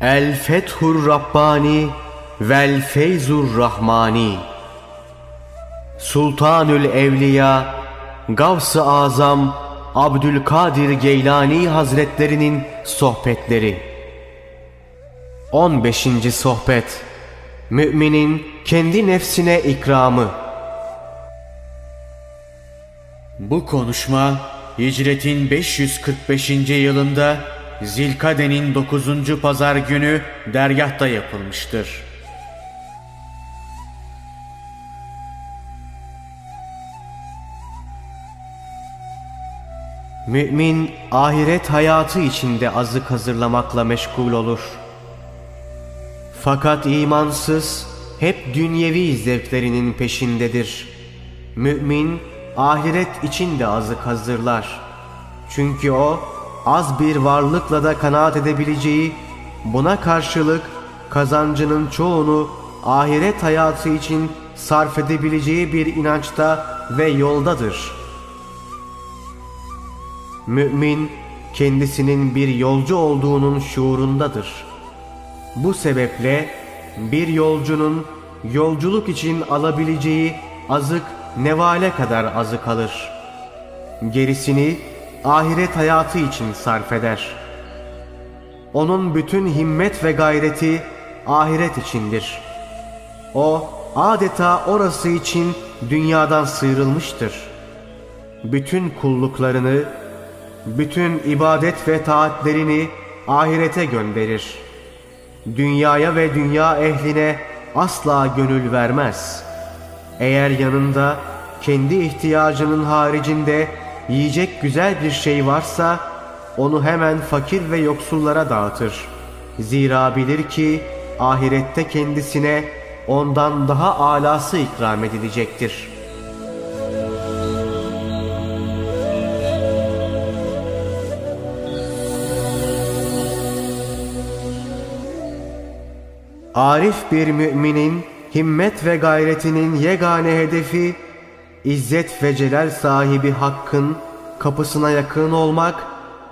El Fethur Rabbani vel Feyzur Rahmani Sultanül Evliya Gavs-ı Azam Abdülkadir Geylani Hazretlerinin sohbetleri 15. sohbet Müminin kendi nefsine ikramı Bu konuşma hicretin 545. yılında Zilkade'nin 9. pazar günü dergahta yapılmıştır. Mümin ahiret hayatı içinde azık hazırlamakla meşgul olur. Fakat imansız hep dünyevi zevklerinin peşindedir. Mümin ahiret için de azık hazırlar. Çünkü o az bir varlıkla da kanaat edebileceği, buna karşılık kazancının çoğunu ahiret hayatı için sarf edebileceği bir inançta ve yoldadır.'' Mümin kendisinin bir yolcu olduğunun şuurundadır. Bu sebeple bir yolcunun yolculuk için alabileceği azık nevale kadar azık alır. Gerisini ahiret hayatı için sarf eder. Onun bütün himmet ve gayreti ahiret içindir. O adeta orası için dünyadan sıyrılmıştır. Bütün kulluklarını bütün ibadet ve taatlerini ahirete gönderir. Dünyaya ve dünya ehline asla gönül vermez. Eğer yanında kendi ihtiyacının haricinde yiyecek güzel bir şey varsa onu hemen fakir ve yoksullara dağıtır. Zira bilir ki ahirette kendisine ondan daha alası ikram edilecektir.'' Arif bir müminin himmet ve gayretinin yegane hedefi İzzet ve celal sahibi Hakk'ın kapısına yakın olmak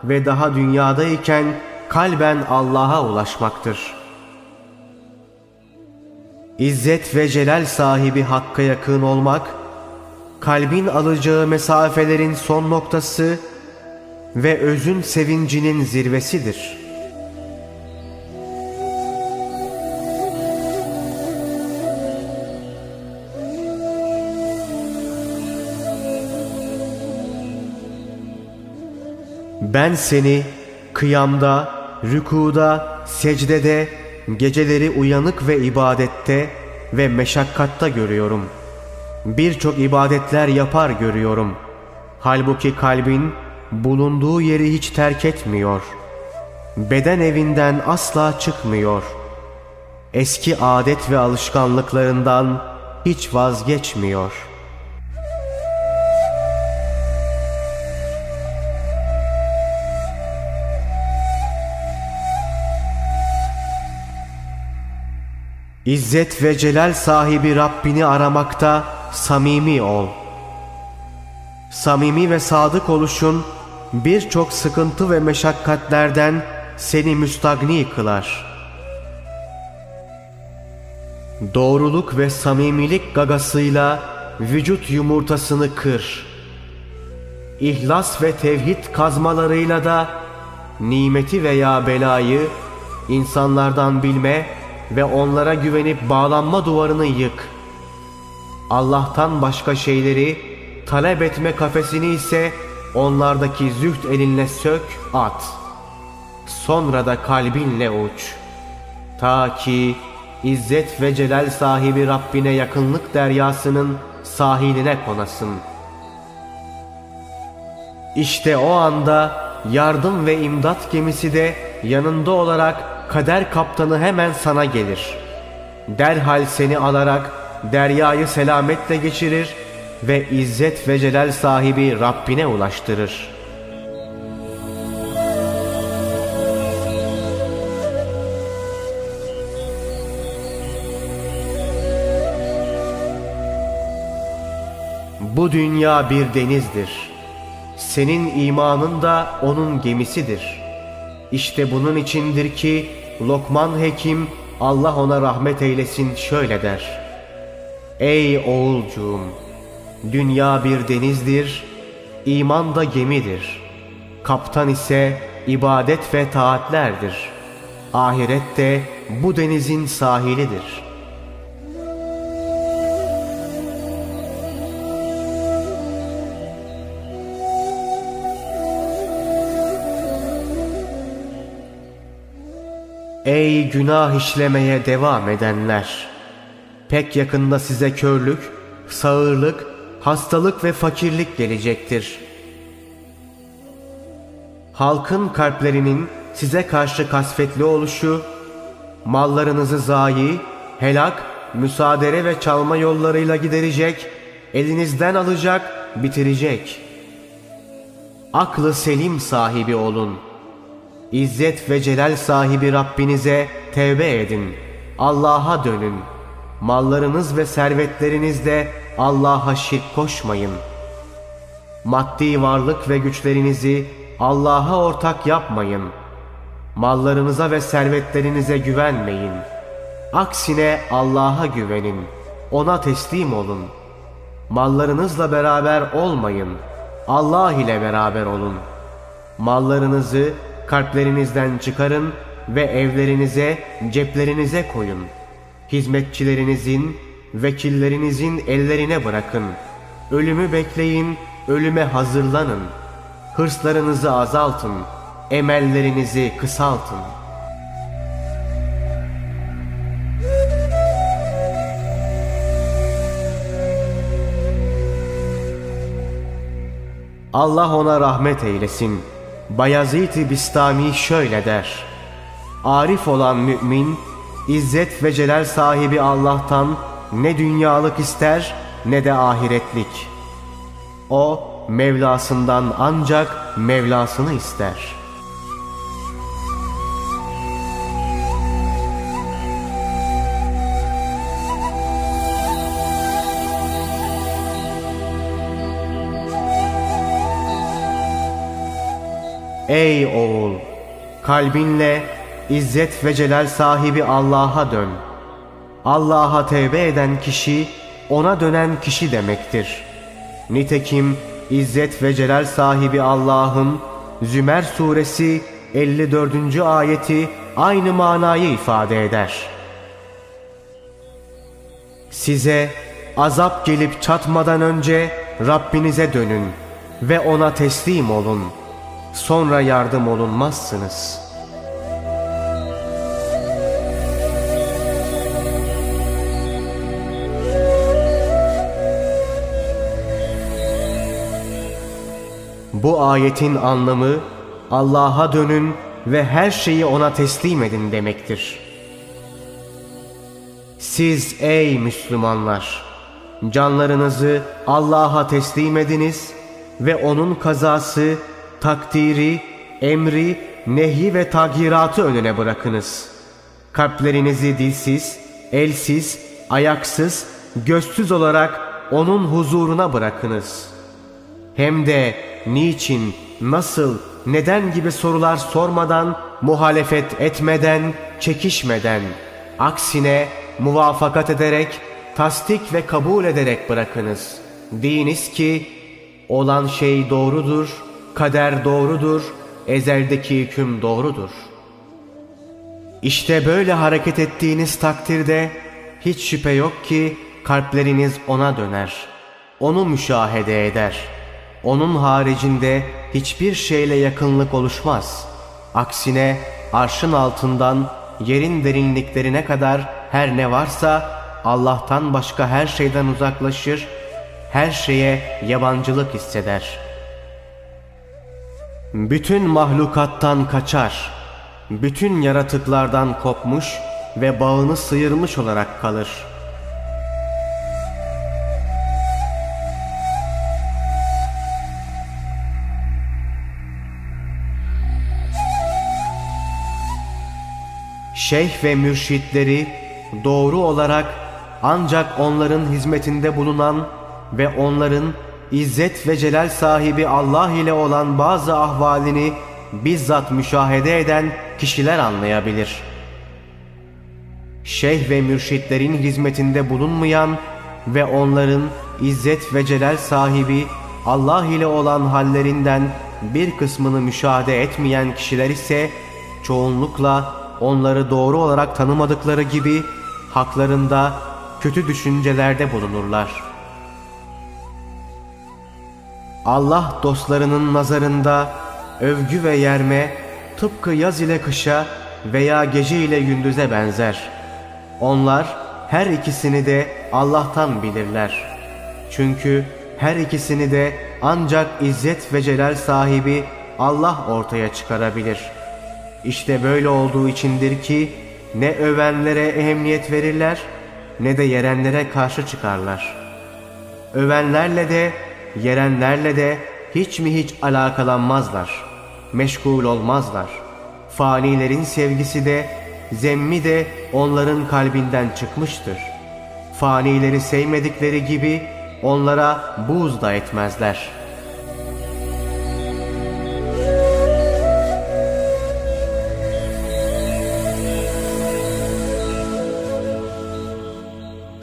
ve daha dünyadayken kalben Allah'a ulaşmaktır. İzzet ve celal sahibi Hakk'a yakın olmak, kalbin alacağı mesafelerin son noktası ve özün sevincinin zirvesidir.'' Ben seni kıyamda, rükuda, secdede, geceleri uyanık ve ibadette ve meşakkatta görüyorum. Birçok ibadetler yapar görüyorum. Halbuki kalbin bulunduğu yeri hiç terk etmiyor. Beden evinden asla çıkmıyor. Eski adet ve alışkanlıklarından hiç vazgeçmiyor.'' İzzet ve celal sahibi Rabbini aramakta samimi ol. Samimi ve sadık oluşun birçok sıkıntı ve meşakkatlerden seni müstagni kılar. Doğruluk ve samimilik gagasıyla vücut yumurtasını kır. İhlas ve tevhid kazmalarıyla da nimeti veya belayı insanlardan bilme ve onlara güvenip bağlanma duvarını yık. Allah'tan başka şeyleri talep etme kafesini ise onlardaki züht elinle sök at. Sonra da kalbinle uç. Ta ki İzzet ve celal sahibi Rabbine yakınlık deryasının sahiline konasın. İşte o anda yardım ve imdat gemisi de yanında olarak kader kaptanı hemen sana gelir. Derhal seni alarak deryayı selametle geçirir ve izzet ve celal sahibi Rabbine ulaştırır. Bu dünya bir denizdir. Senin imanın da onun gemisidir. İşte bunun içindir ki Lokman Hekim Allah ona rahmet eylesin şöyle der. Ey oğulcuğum! Dünya bir denizdir, iman da gemidir. Kaptan ise ibadet ve taatlerdir. Ahiret de bu denizin sahilidir. Ey günah işlemeye devam edenler! Pek yakında size körlük, sağırlık, hastalık ve fakirlik gelecektir. Halkın kalplerinin size karşı kasvetli oluşu, mallarınızı zayi, helak, müsaadere ve çalma yollarıyla giderecek, elinizden alacak, bitirecek. Aklı selim sahibi olun. İzzet ve celal sahibi Rabbinize tevbe edin. Allah'a dönün. Mallarınız ve servetlerinizde Allah'a şirk koşmayın. Maddi varlık ve güçlerinizi Allah'a ortak yapmayın. Mallarınıza ve servetlerinize güvenmeyin. Aksine Allah'a güvenin. Ona teslim olun. Mallarınızla beraber olmayın. Allah ile beraber olun. Mallarınızı kalplerinizden çıkarın ve evlerinize, ceplerinize koyun. Hizmetçilerinizin, vekillerinizin ellerine bırakın. Ölümü bekleyin, ölüme hazırlanın. Hırslarınızı azaltın, emellerinizi kısaltın. Allah ona rahmet eylesin. Bayezid-i Bistami şöyle der. Arif olan mümin, izzet ve celal sahibi Allah'tan ne dünyalık ister ne de ahiretlik. O Mevlasından ancak Mevlasını ister. Ey oğul! Kalbinle izzet ve celal sahibi Allah'a dön. Allah'a tevbe eden kişi, ona dönen kişi demektir. Nitekim İzzet ve Celal sahibi Allah'ın Zümer suresi 54. ayeti aynı manayı ifade eder. Size azap gelip çatmadan önce Rabbinize dönün ve ona teslim olun. Sonra yardım olunmazsınız.'' Bu ayetin anlamı Allah'a dönün ve her şeyi ona teslim edin demektir. Siz ey Müslümanlar! Canlarınızı Allah'a teslim ediniz ve onun kazası, takdiri, emri, nehi ve tagiratı önüne bırakınız. Kalplerinizi dilsiz, elsiz, ayaksız, gözsüz olarak onun huzuruna bırakınız. Hem de niçin, nasıl, neden gibi sorular sormadan, muhalefet etmeden, çekişmeden, aksine muvafakat ederek, tasdik ve kabul ederek bırakınız. Deyiniz ki, olan şey doğrudur, kader doğrudur, ezeldeki hüküm doğrudur. İşte böyle hareket ettiğiniz takdirde hiç şüphe yok ki kalpleriniz ona döner. Onu müşahede eder.'' Onun haricinde hiçbir şeyle yakınlık oluşmaz. Aksine arşın altından yerin derinliklerine kadar her ne varsa Allah'tan başka her şeyden uzaklaşır, her şeye yabancılık hisseder. Bütün mahlukattan kaçar, bütün yaratıklardan kopmuş ve bağını sıyırmış olarak kalır.'' şeyh ve mürşitleri doğru olarak ancak onların hizmetinde bulunan ve onların izzet ve celal sahibi Allah ile olan bazı ahvalini bizzat müşahede eden kişiler anlayabilir. şeyh ve mürşitlerin hizmetinde bulunmayan ve onların izzet ve celal sahibi Allah ile olan hallerinden bir kısmını müşahede etmeyen kişiler ise çoğunlukla onları doğru olarak tanımadıkları gibi haklarında kötü düşüncelerde bulunurlar. Allah dostlarının nazarında övgü ve yerme tıpkı yaz ile kışa veya gece ile gündüze benzer. Onlar her ikisini de Allah'tan bilirler. Çünkü her ikisini de ancak izzet ve celal sahibi Allah ortaya çıkarabilir. İşte böyle olduğu içindir ki ne övenlere ehemmiyet verirler ne de yerenlere karşı çıkarlar. Övenlerle de yerenlerle de hiç mi hiç alakalanmazlar. Meşgul olmazlar. Fanilerin sevgisi de zemmi de onların kalbinden çıkmıştır. Fanileri sevmedikleri gibi onlara buğz da etmezler.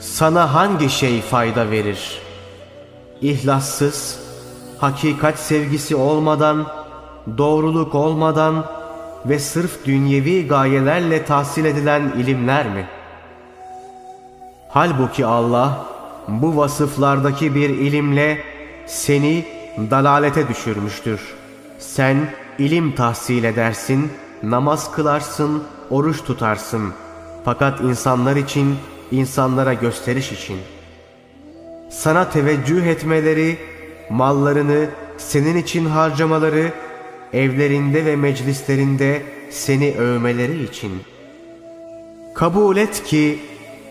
Sana hangi şey fayda verir? İhlassız, hakikat sevgisi olmadan, doğruluk olmadan ve sırf dünyevi gayelerle tahsil edilen ilimler mi? Halbuki Allah bu vasıflardaki bir ilimle seni dalalete düşürmüştür. Sen ilim tahsil edersin, namaz kılarsın, oruç tutarsın. Fakat insanlar için, insanlara gösteriş için. Sana teveccüh etmeleri, mallarını senin için harcamaları, evlerinde ve meclislerinde seni övmeleri için. Kabul et ki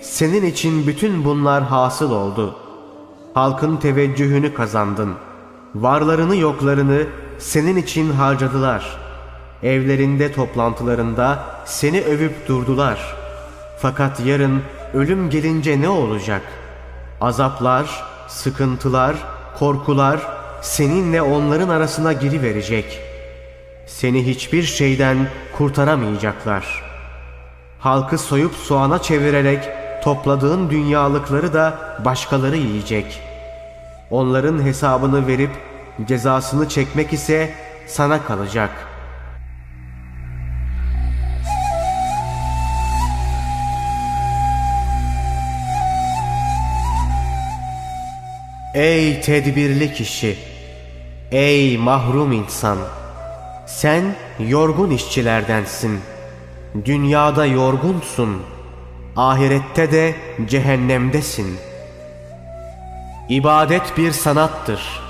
senin için bütün bunlar hasıl oldu. Halkın teveccühünü kazandın. Varlarını yoklarını senin için harcadılar. Evlerinde toplantılarında seni övüp durdular. Fakat yarın ölüm gelince ne olacak? Azaplar, sıkıntılar, korkular seninle onların arasına giriverecek. Seni hiçbir şeyden kurtaramayacaklar. Halkı soyup soğana çevirerek topladığın dünyalıkları da başkaları yiyecek. Onların hesabını verip cezasını çekmek ise sana kalacak. Ey tedbirli kişi! Ey mahrum insan! Sen yorgun işçilerdensin. Dünyada yorgunsun. Ahirette de cehennemdesin. İbadet bir sanattır.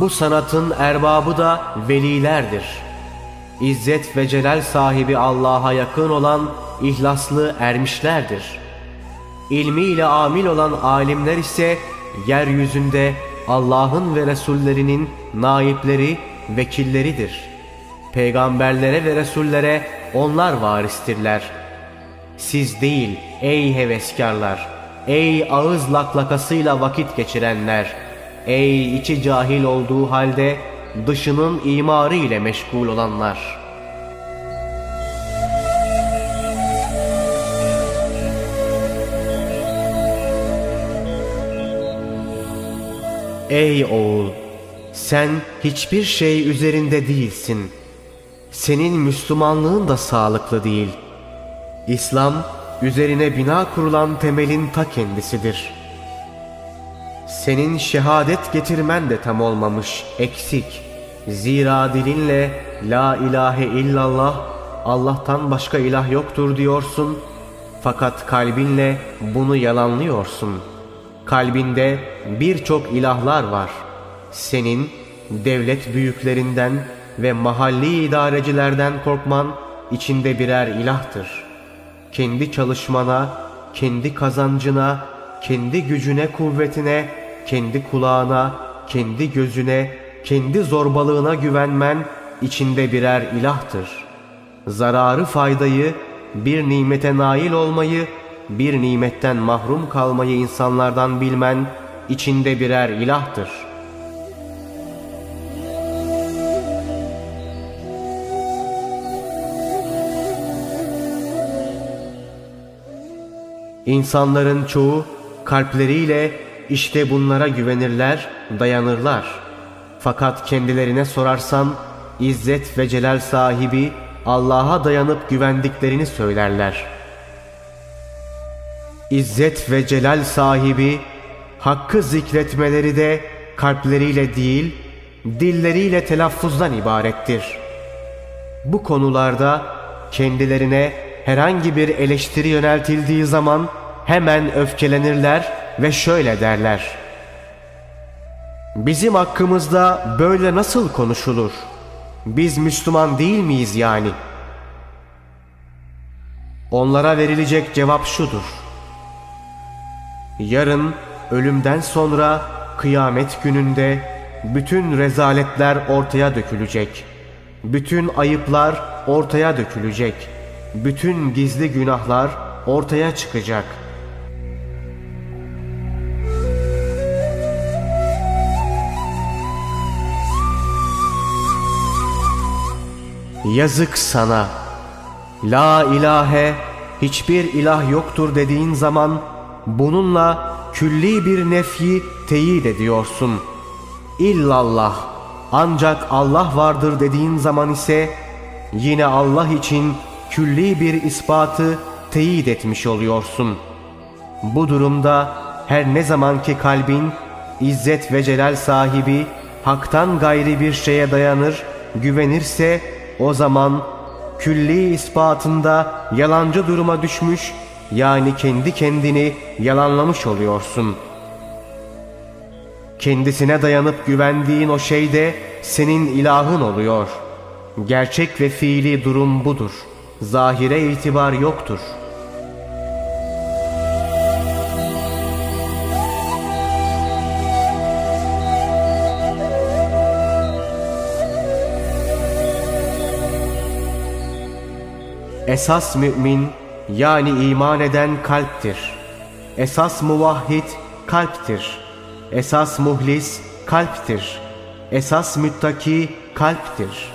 Bu sanatın erbabı da velilerdir. İzzet ve celal sahibi Allah'a yakın olan ihlaslı ermişlerdir. İlmiyle amil olan alimler ise yeryüzünde Allah'ın ve Resullerinin naipleri, vekilleridir. Peygamberlere ve Resullere onlar varistirler. Siz değil ey heveskarlar, ey ağız laklakasıyla vakit geçirenler, ey içi cahil olduğu halde dışının imarı ile meşgul olanlar.'' Ey oğul! Sen hiçbir şey üzerinde değilsin. Senin Müslümanlığın da sağlıklı değil. İslam, üzerine bina kurulan temelin ta kendisidir. Senin şehadet getirmen de tam olmamış, eksik. Zira dilinle La ilahe illallah, Allah'tan başka ilah yoktur diyorsun. Fakat kalbinle bunu yalanlıyorsun.'' Kalbinde birçok ilahlar var. Senin devlet büyüklerinden ve mahalli idarecilerden korkman içinde birer ilahtır. Kendi çalışmana, kendi kazancına, kendi gücüne kuvvetine, kendi kulağına, kendi gözüne, kendi zorbalığına güvenmen içinde birer ilahtır. Zararı faydayı, bir nimete nail olmayı bir nimetten mahrum kalmayı insanlardan bilmen içinde birer ilahtır. İnsanların çoğu kalpleriyle işte bunlara güvenirler, dayanırlar. Fakat kendilerine sorarsan İzzet ve Celal sahibi Allah'a dayanıp güvendiklerini söylerler. İzzet ve Celal sahibi hakkı zikretmeleri de kalpleriyle değil, dilleriyle telaffuzdan ibarettir. Bu konularda kendilerine herhangi bir eleştiri yöneltildiği zaman hemen öfkelenirler ve şöyle derler. Bizim hakkımızda böyle nasıl konuşulur? Biz Müslüman değil miyiz yani? Onlara verilecek cevap şudur. Yarın ölümden sonra kıyamet gününde bütün rezaletler ortaya dökülecek. Bütün ayıplar ortaya dökülecek. Bütün gizli günahlar ortaya çıkacak. Yazık sana. La ilahe hiçbir ilah yoktur dediğin zaman bununla külli bir nefyi teyit ediyorsun. İllallah ancak Allah vardır dediğin zaman ise yine Allah için külli bir ispatı teyit etmiş oluyorsun. Bu durumda her ne zamanki kalbin İzzet ve Celal sahibi haktan gayri bir şeye dayanır, güvenirse o zaman külli ispatında yalancı duruma düşmüş yani kendi kendini yalanlamış oluyorsun. Kendisine dayanıp güvendiğin o şey de senin ilahın oluyor. Gerçek ve fiili durum budur. Zahire itibar yoktur. Esas mümin yani iman eden kalptir. Esas muvahhid kalptir. Esas muhlis kalptir. Esas müttaki kalptir.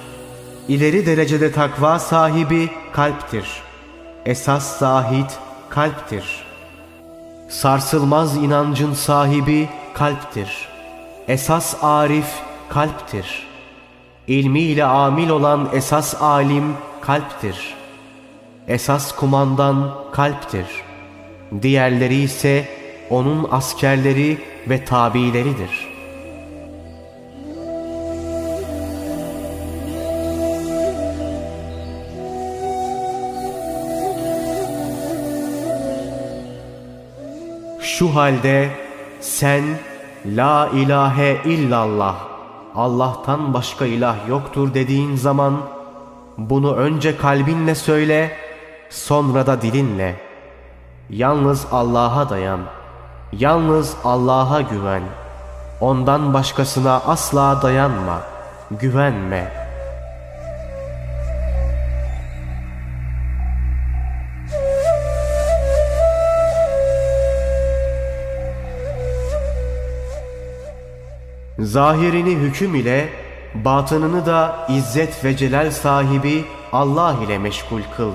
İleri derecede takva sahibi kalptir. Esas zahid kalptir. Sarsılmaz inancın sahibi kalptir. Esas arif kalptir. İlmiyle amil olan esas alim kalptir. Esas kumandan kalptir. Diğerleri ise onun askerleri ve tabileridir. Şu halde sen La ilahe illallah Allah'tan başka ilah yoktur dediğin zaman bunu önce kalbinle söyle sonra da dilinle. Yalnız Allah'a dayan. Yalnız Allah'a güven. Ondan başkasına asla dayanma. Güvenme. Zahirini hüküm ile, batınını da izzet ve celal sahibi Allah ile meşgul kıl.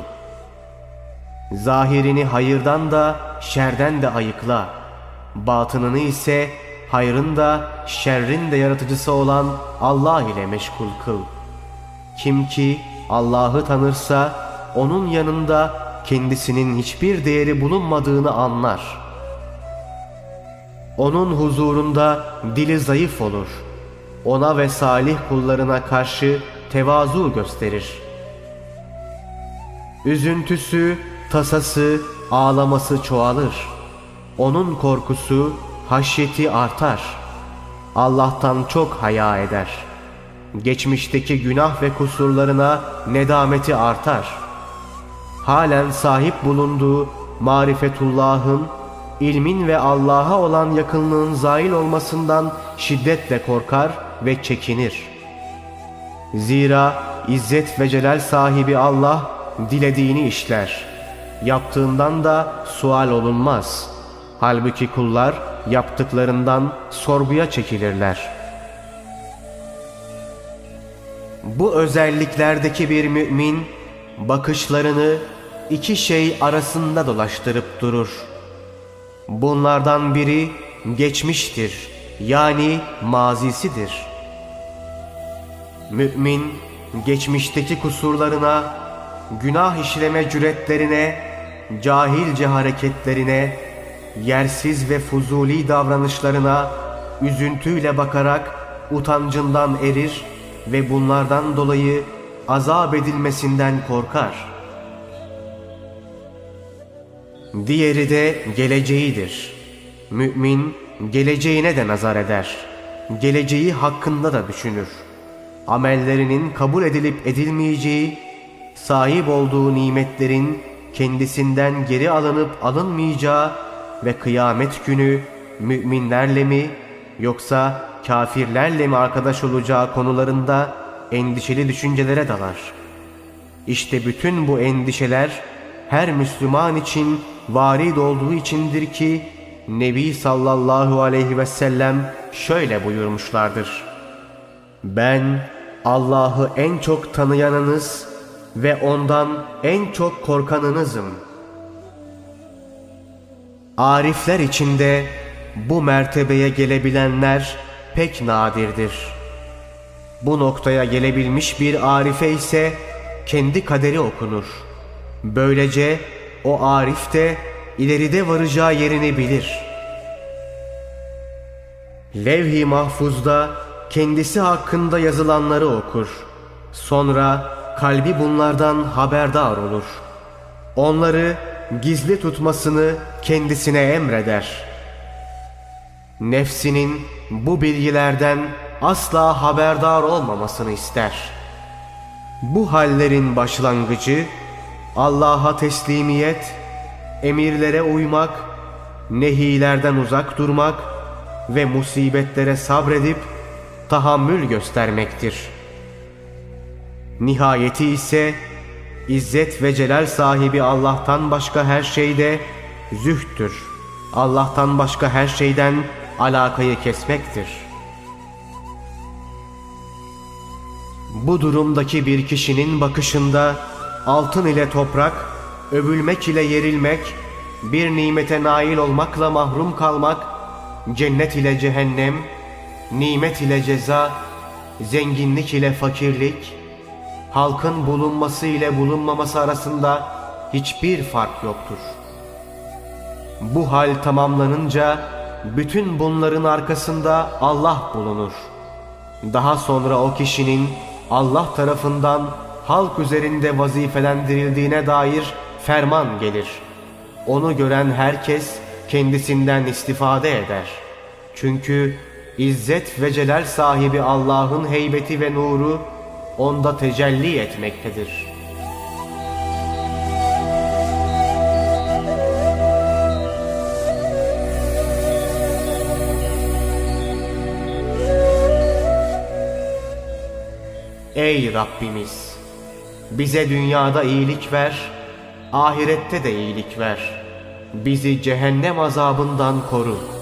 Zahirini hayırdan da şerden de ayıkla. Batınını ise hayrın da şerrin de yaratıcısı olan Allah ile meşgul kıl. Kim ki Allah'ı tanırsa onun yanında kendisinin hiçbir değeri bulunmadığını anlar. Onun huzurunda dili zayıf olur. Ona ve salih kullarına karşı tevazu gösterir. Üzüntüsü, tasası, ağlaması çoğalır. Onun korkusu, haşyeti artar. Allah'tan çok haya eder. Geçmişteki günah ve kusurlarına nedameti artar. Halen sahip bulunduğu marifetullah'ın, ilmin ve Allah'a olan yakınlığın zail olmasından şiddetle korkar ve çekinir. Zira İzzet ve Celal sahibi Allah dilediğini işler. Yaptığından da sual olunmaz. Halbuki kullar yaptıklarından sorguya çekilirler. Bu özelliklerdeki bir mümin bakışlarını iki şey arasında dolaştırıp durur. Bunlardan biri geçmiştir yani mazisidir. Mümin geçmişteki kusurlarına, günah işleme cüretlerine, cahilce hareketlerine, yersiz ve fuzuli davranışlarına üzüntüyle bakarak utancından erir ve bunlardan dolayı azap edilmesinden korkar. Diğeri de geleceğidir. Mümin geleceğine de nazar eder. Geleceği hakkında da düşünür. Amellerinin kabul edilip edilmeyeceği, sahip olduğu nimetlerin kendisinden geri alınıp alınmayacağı ve kıyamet günü müminlerle mi yoksa kafirlerle mi arkadaş olacağı konularında endişeli düşüncelere dalar. İşte bütün bu endişeler her Müslüman için varid olduğu içindir ki Nebi sallallahu aleyhi ve sellem şöyle buyurmuşlardır. Ben Allah'ı en çok tanıyanınız ve ondan en çok korkanınızım. Arifler içinde bu mertebeye gelebilenler pek nadirdir. Bu noktaya gelebilmiş bir arife ise kendi kaderi okunur. Böylece o arif de ileride varacağı yerini bilir. Levh-i mahfuzda kendisi hakkında yazılanları okur. Sonra kalbi bunlardan haberdar olur. Onları gizli tutmasını kendisine emreder. Nefsinin bu bilgilerden asla haberdar olmamasını ister. Bu hallerin başlangıcı Allah'a teslimiyet, emirlere uymak, nehilerden uzak durmak ve musibetlere sabredip tahammül göstermektir. Nihayeti ise İzzet ve celal sahibi Allah'tan başka her şeyde zühttür. Allah'tan başka her şeyden alakayı kesmektir. Bu durumdaki bir kişinin bakışında altın ile toprak, övülmek ile yerilmek, bir nimete nail olmakla mahrum kalmak, cennet ile cehennem, nimet ile ceza, zenginlik ile fakirlik, halkın bulunması ile bulunmaması arasında hiçbir fark yoktur. Bu hal tamamlanınca bütün bunların arkasında Allah bulunur. Daha sonra o kişinin Allah tarafından halk üzerinde vazifelendirildiğine dair ferman gelir. Onu gören herkes kendisinden istifade eder. Çünkü İzzet ve celal sahibi Allah'ın heybeti ve nuru onda tecelli etmektedir. Ey Rabbimiz! Bize dünyada iyilik ver, ahirette de iyilik ver. Bizi cehennem azabından koru.''